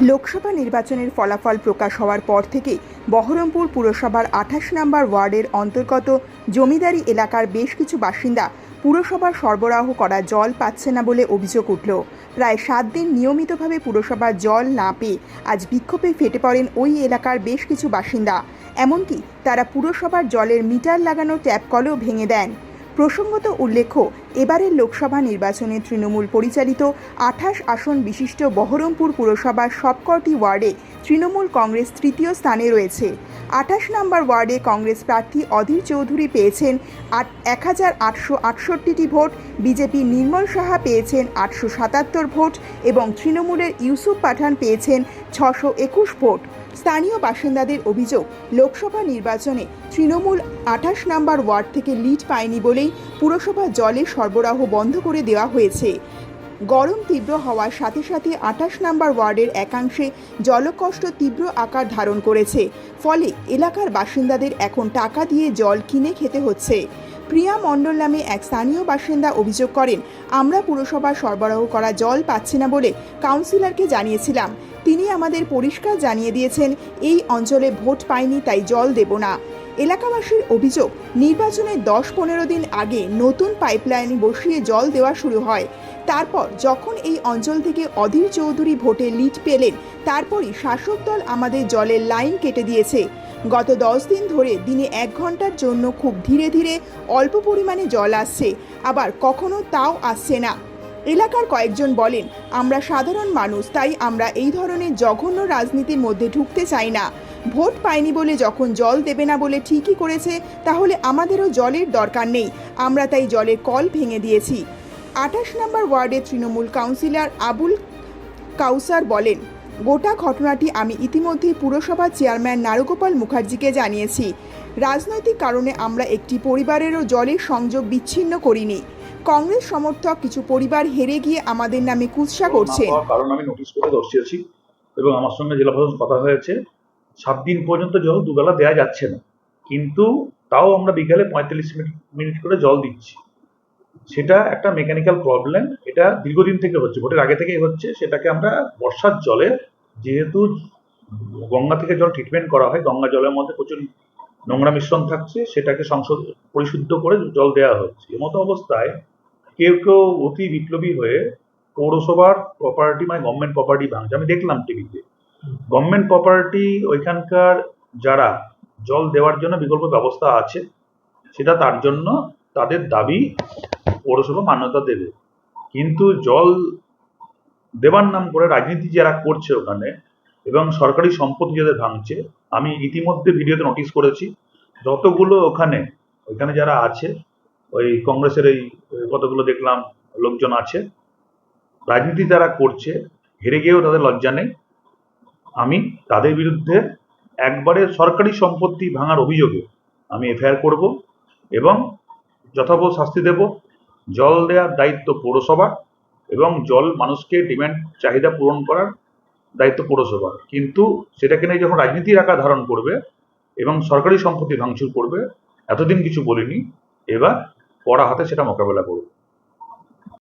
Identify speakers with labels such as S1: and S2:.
S1: লোকসভা নির্বাচনের ফলাফল প্রকাশ হওয়ার পর থেকে বহরমপুর পুরসভার আঠাশ নম্বর ওয়ার্ডের অন্তর্গত জমিদারি এলাকার বেশ কিছু বাসিন্দা পুরসভার সরবরাহ করা জল পাচ্ছে না বলে অভিযোগ উঠল। প্রায় সাত দিন নিয়মিতভাবে পুরসভার জল না পেয়ে আজ বিক্ষোভে ফেটে পড়েন ওই এলাকার বেশ কিছু বাসিন্দা। এমনকি তারা পুরসভার জলের মিটার লাগানো ট্যাপ কলও ভেঙে দেন। প্রসঙ্গত উল্লেখ্য, এবারের লোকসভা নির্বাচনে তৃণমূল পরিচালিত আঠাশ আসন বিশিষ্ট বহরমপুর পুরসভার সবকটি ওয়ার্ডে তৃণমূল কংগ্রেস তৃতীয় স্থানে রয়েছে। আঠাশ নম্বর ওয়ার্ডে কংগ্রেস প্রার্থী অধীর চৌধুরী পেয়েছেন আট, এক হাজার আটশো আটষট্টিটি ভোট, বিজেপি নির্মল সাহা পেয়েছেন আটশো সাতাত্তর ভোট এবং তৃণমূলের ইউসুফ পাঠান পেয়েছেন ছশো একুশ ভোট। স্থানীয় বাসিন্দাদের অভিযোগ, লোকসভা নির্বাচনে তৃণমূল আঠাশ নম্বর ওয়ার্ড থেকে লিড পায়নি বলেই পুরসভা জলের সরবরাহ বন্ধ করে দেওয়া হয়েছে। গরম তীব্র হওয়ার সাথে সাথে আঠাশ নম্বর ওয়ার্ডের একাংশে জলকষ্ট তীব্র আকার ধারণ করেছে। ফলে এলাকার বাসিন্দাদের এখন টাকা দিয়ে জল কিনে খেতে হচ্ছে। প্রিয়া মণ্ডল নামে এক স্থানীয় বাসিন্দা অভিযোগ করেন, আমরা পুরসভা সরবরাহ করা জল পাচ্ছি না বলে কাউন্সিলরকে জানিয়েছিলাম। তিনি আমাদের পরিষ্কার জানিয়ে দিয়েছেন, এই অঞ্চলে ভোট পায়নি তাই জল দেব না। এলাকাবাসীর অভিযোগ নির্বাচনের দশ পনেরো দিন আগে নতুন পাইপলাইন বসিয়ে জল দেওয়া শুরু হয়। তারপর যখন এই অঞ্চল থেকে অধীর চৌধুরী ভোটে লিড পেলেন, তারপরই শাসক দল আমাদের জলের লাইন কেটে দিয়েছে। গত দশ দিন ধরে দিনে এক ঘণ্টার জন্য খুব ধীরে ধীরে অল্প পরিমাণে জল আসছে, আবার কখনো তাও আসছে না। এলাকার কয়েকজন বলেন, আমরা সাধারণ মানুষ, তাই আমরা এই ধরনের জঘন্য রাজনীতির মধ্যে ঢুকতে চাই না। ভোট পায়নি বলে যখন জল দেবে না বলে ঠিকই করেছে, তাহলে আমাদেরও জলের দরকার নেই। আমরা তাই জলের কল ভেঙে দিয়েছি। আঠাশ নম্বর ওয়ার্ডের তৃণমূল কাউন্সিলর আবুল কাউসার বলেন, গোটা ঘটনাটি আমি ইতিমধ্যেই পুরসভার চেয়ারম্যান নারুগোপাল মুখার্জিকে জানিয়েছি। রাজনৈতিক কারণে আমরা একটি পরিবারেরও জলের সংযোগ বিচ্ছিন্ন করিনি। কংগ্রেস সমর্থক কিছু পরিবার হেরে গিয়ে আমাদের নামে কুৎসা করছে
S2: কারণ আমি নোটিশ করে বসিয়েছি এবং আমার সঙ্গে জেলা প্রশাসন কথা হয়েছে। সাত দিন পর্যন্ত জল দুবেলা দেওয়া যাচ্ছে না। কিন্তু তাও আমরা বিকালে পঁয়তাল্লিশ মিনিট করে জল দিচ্ছি। সেটা একটা মেকানিক্যাল প্রবলেম এটা দীর্ঘদিন থেকে হচ্ছে, ভোটের আগে থেকেই হচ্ছে। সেটাকে আমরা বর্ষার জলে, যেহেতু গঙ্গা থেকে জল ট্রিটমেন্ট করা হয়, গঙ্গা জলের মধ্যে প্রচুর নোংরা মিশ্রণ থাকছে, সেটাকে সংশোধ, পরিশুদ্ধ করে জল দেওয়া হচ্ছে। এমতো অবস্থায় কেউ কেউ অতি বিপ্লবী হয়ে পৌরসভার প্রপার্টি মানে গভর্নমেন্ট প্রপার্টি ভাঙছে। আমি দেখলাম টিভিতে গভর্নমেন্ট প্রপার্টি ওইখানকার যারা জল দেওয়ার জন্য বিকল্প ব্যবস্থা আছে, সেটা তার জন্য তাদের দাবি পৌরসভা মান্যতা দেবে। কিন্তু জল দেবার নাম করে রাজনীতি যারা করছে ওখানে এবং সরকারি সম্পত্তি যাদের ভাঙছে, আমি ইতিমধ্যে ভিডিওতে নোটিশ করেছি, যতগুলো ওখানে, ওইখানে যারা আছে, ওই কংগ্রেসের এই কতগুলো দেখলাম লোকজন আছে, রাজনীতি যারা করছে, হেরে গিয়েও তাদের লজ্জা নেই। আমি তাদের বিরুদ্ধে একবারে সরকারি সম্পত্তি ভাঙার অভিযোগে আমি এফআইআর করব এবং যথাযথ শাস্তি দেব। জল দেওয়ার দায়িত্ব পৌরসভা এবং জল মানুষকে ডিমান্ড, চাহিদা পূরণ করার দায়িত্ব পৌরসভার কিন্তু সেটাকে নিয়ে যখন রাজনীতির আকার ধারণ করবে এবং সরকারি সম্পত্তি ভাঙচুর করবে, এতদিন কিছু বলিনি। এবার কড়া হাতে সেটা মোকাবেলা করবে।